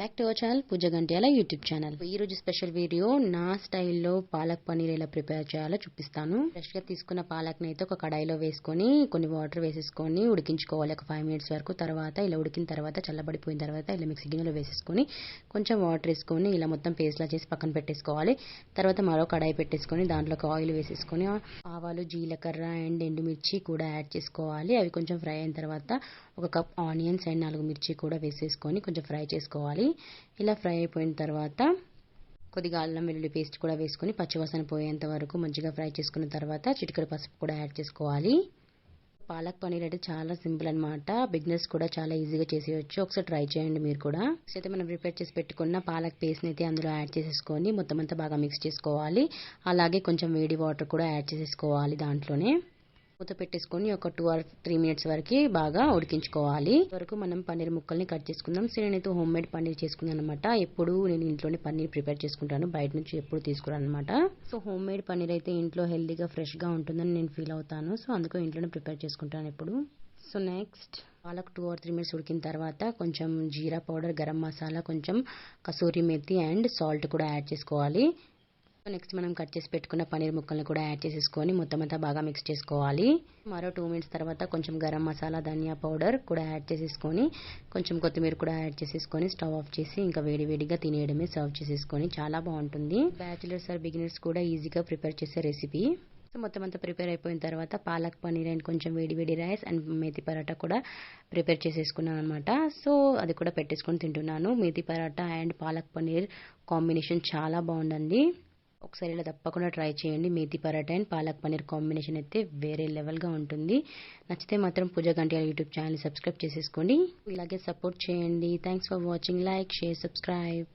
Back to our channel Pooja Gantyala YouTube channel ఈ రోజు special video నా స్టైల్లో పాలక్ పనీర్ ఎలా ప్రిపేర్ చేయాలో చూపిస్తాను. ఫ్రెష్గా తీసుకున్న పాలక్ అయితే ఒక కడాయిలో వేసుకొని కొన్ని వాటర్ వేసేసుకొని ఉడికించుకోవాలి. ఒక ఫైవ్ మినిట్స్ వరకు తర్వాత ఇలా ఉడికిన తర్వాత చల్లబడిపోయిన తర్వాత ఇలా మిక్సీ గిన్నెలో వేసేసుకొని కొంచెం వాటర్ వేసుకొని ఇలా మొత్తం పేస్ట్ లా చేసి పక్కన పెట్టేసుకోవాలి. తర్వాత మరో కడాయి పెట్టేసుకొని దాంట్లోకి ఆయిల్ వేసేసుకొని ఆవాలు జీలకర్ర అండ్ ఎండుమిర్చి కూడా యాడ్ చేసుకోవాలి. అవి కొంచెం ఫ్రై అయిన తర్వాత ఒక కప్ ఆనియన్స్ అండ్ నాలుగు మిర్చి కూడా వేసేసుకొని కొంచెం ఫ్రై చేసుకోవాలి. ఇలా ఫ్రై అయిపోయిన తర్వాత కొద్దిగా అల్లం వెల్లుల్లి పేస్ట్ కూడా వేసుకొని పచ్చివాసన పోయేంత వరకు మంచిగా ఫ్రై చేసుకున్న తర్వాత చిటికెడు పసుపు కూడా యాడ్ చేసుకోవాలి. పాలక్ పనీర్ అయితే చాలా సింపుల్ అనమాట బిజినెస్ కూడా చాలా ఈజీగా చేసేయచ్చు. ఒకసారి ట్రై చేయండి మీరు కూడా. అయితే మనం ప్రిపేర్ చేసి పెట్టుకున్న పాలక్ పేస్ట్ని అయితే అందులో యాడ్ చేసేసుకొని మొత్తం అంతా బాగా మిక్స్ చేసుకోవాలి. అలాగే కొంచెం వేడి వాటర్ కూడా యాడ్ చేసేసుకోవాలి దాంట్లోనే. మూత పెట్టేసుకొని ఒక టూ ఆర్ త్రీ మినిట్స్ వరకు బాగా ఉడికించుకోవాలి. వరకు మనం పన్నీర్ ముక్కల్ని కట్ చేసుకుందాం. సో నేనైతే హోమ్ మేడ్ పన్నీర్ చేసుకున్నాను అనమాట ఎప్పుడు నేను ఇంట్లోనే పన్నీర్ ప్రిపేర్ చేసుకుంటాను. బయట నుంచి ఎప్పుడు తీసుకురాను అనమాట సో హోమ్ మేడ్ పన్నీర్ అయితే ఇంట్లో హెల్తీగా ఫ్రెష్గా ఉంటుందని నేను ఫీల్ అవుతాను. సో అందుకు ఇంట్లోనే ప్రిపేర్ చేసుకుంటాను ఎప్పుడు. సో నెక్స్ట్ పాలకు టూ ఆర్ త్రీ మినిట్స్ ఉడికిన తర్వాత కొంచెం జీరా పౌడర్ గరం మసాలా కొంచెం కసూరి మెత్తి అండ్ సాల్ట్ కూడా యాడ్ చేసుకోవాలి. నెక్స్ట్ మనం కట్ చేసి పెట్టుకున్న పన్నీర్ ముక్కలను కూడా యాడ్ చేసేసుకొని మొత్తం అంతా బాగా మిక్స్ చేసుకోవాలి. మరో టూ మినిట్స్ తర్వాత కొంచెం గరం మసాలా ధనియా పౌడర్ కూడా యాడ్ చేసేసుకొని కొంచెం కొత్తిమీర కూడా యాడ్ చేసేసుకొని స్టవ్ ఆఫ్ చేసి ఇంకా వేడివేడిగా తినేయడమే సర్వ్ చేసేసుకొని చాలా బాగుంటుంది. బ్యాచులర్స్ ఆర్ బిగినర్స్ కూడా ఈజీగా ప్రిపేర్ చేసే రెసిపీ సో మొత్తం అంతా ప్రిపేర్ అయిపోయిన తర్వాత పాలక్ పన్నీర్ అండ్ కొంచెం వేడి వేడి రైస్ అండ్ మేతి పరాటా కూడా ప్రిపేర్ చేసేసుకున్నాను అనమాట సో అది కూడా పెట్టేసుకొని తింటున్నాను. మేతి పరాటా అండ్ పాలక్ పన్నీర్ కాంబినేషన్ చాలా బాగుందండి. ఒకసారి ఇలా తప్పకుండా ట్రై చేయండి. మేతి పరాటా అండ్ పాలక్ పన్నీర్ కాంబినేషన్ అయితే వేరే లెవెల్గా ఉంటుంది. నచ్చితే మాత్రం పూజ గంట యూట్యూబ్ ఛానల్ సబ్స్క్రైబ్ చేసేసుకోండి. ఇలాగే సపోర్ట్ చేయండి. Thanks for watching like share subscribe